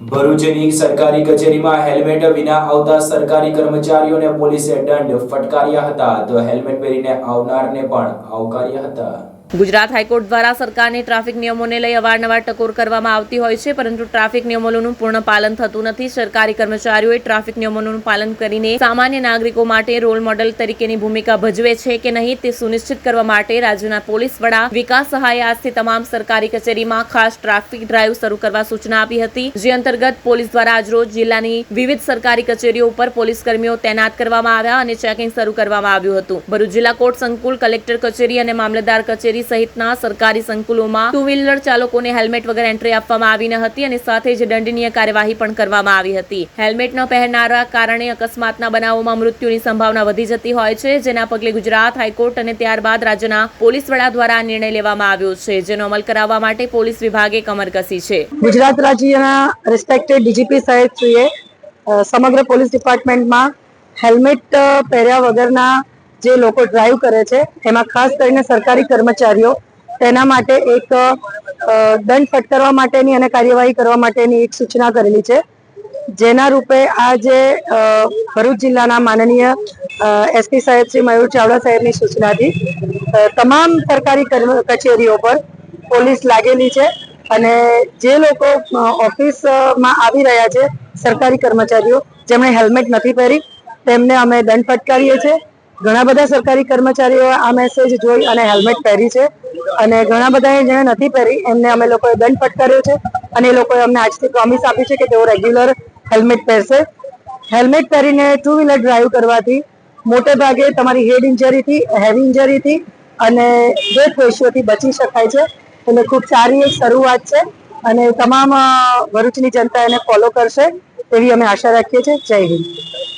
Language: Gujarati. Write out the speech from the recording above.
ભરૂચની સરકારી કચેરીમાં હેલ્મેટ વિના આવતા સરકારી કર્મચારીઓને પોલીસે દંડ ફટકાર્યા હતા. તો હેલ્મેટ પહેરીને આવનારને પણ આવકાર્યા હતા. ગુજરાત હાઈકોર્ટ દ્વારા સરકારને ટ્રાફિક નિયમોને લઈ અવારનવાર ટકોર કરવામાં આવતી હોય છે, પરંતુ ટ્રાફિક નિયમોનું પૂર્ણ પાલન થતું નથી. સરકારી કર્મચારીઓએ ટ્રાફિક નિયમોનું પાલન કરીને સામાન્ય નાગરિકો માટે રોલ મોડેલ તરીકેની ભૂમિકા ભજવે છે કે નહીં તે સુનિશ્ચિત કરવા માટે રાજ્યના પોલીસ વડા વિકાસ સહાયે આજથી તમામ સરકારી કચેરીમાં ખાસ ટ્રાફિક ડ્રાઈવ શરૂ કરવા સૂચના આપી હતી. જે અંતર્ગત પોલીસ દ્વારા આજરોજ જિલ્લાની વિવિધ સરકારી કચેરીઓ ઉપર પોલીસ કર્મીઓ તૈનાત કરવામાં આવ્યા અને ચેકિંગ શરૂ કરવામાં આવ્યું હતું. ભરૂચ જિલ્લા કોર્ટ સંકુલ કલેક્ટર કચેરી અને મામલતદાર કચેરી સહિતના સરકારી સંકુલોમાં ટુ વ્હીલર ચાલકોને હેલ્મેટ વગર એન્ટ્રી આપવામાં આવી ન હતી અને સાથે જ દંડનીય કાર્યવાહી પણ કરવામાં આવી હતી. હેલ્મેટ ન પહેરનારા કારણે અકસ્માતના બનાવોમાં મૃત્યુની સંભાવના વધી જતી હોય છે જેના પગલે ગુજરાત હાઈકોર્ટ અને ત્યારબાદ રાજ્યના પોલીસ વડા દ્વારા નિર્ણય લેવામાં આવ્યો છે જેનો અમલ કરાવવા માટે પોલીસ વિભાગે કમર કસી છે. ગુજરાત રાજ્યના રિસ્પેક્ટેડ ડીજીપી અ, સમગ્ર પોલીસ ડિપાર્ટમેન્ટમાં હેલ્મેટ પહેર્યા વગરના જે લોકો ડ્રાઈવ કરે છે, એમાં ખાસ કરીને સરકારી કર્મચારીઓ, તેના માટે એક દંડ ફટકારવા માટેની અને કાર્યવાહી કરવા માટેની એક સૂચના કરેલી છે. જેના રૂપે આ જે ભરૂચ જિલ્લાના માનનીય એસપી સાહેબ શ્રી મયુર ચાવડા સાહેબની સૂચનાથી તમામ સરકારી કચેરીઓ પર પોલીસ લાગેલી છે અને જે લોકો ઓફિસમાં આવી રહ્યા છે, સરકારી કર્મચારીઓ, જેમણે હેલ્મેટ નથી પહેરી, તેમને અમે દંડ ફટકારીએ છીએ. ઘણા બધા સરકારી કર્મચારીઓ આ મેસેજ જોઈ અને હેલ્મેટ પહેરી છે. અને ઘણા બધાએ જેણે નથી પહેરી, એમને અમે લોકોએ દંડ ફટકાર્યો છે. અને એ લોકોએ અમને આજથી પ્રોમિસ આપી છે કે તેઓ રેગ્યુલર હેલ્મેટ પહેરશે. હેલ્મેટ પહેરીને ટુ વ્હીલર ડ્રાઈવ કરવાથી મોટે ભાગે તમારી હેડ ઇન્જરીથી હેવી ઇન્જરીથી અને ડેથ રેશિયોથી બચી શકાય છે. એટલે ખૂબ સારી એક શરૂઆત છે અને તમામ ભરૂચની જનતા એને ફોલો કરશે એવી અમે આશા રાખીએ છીએ. જય હિન્દ.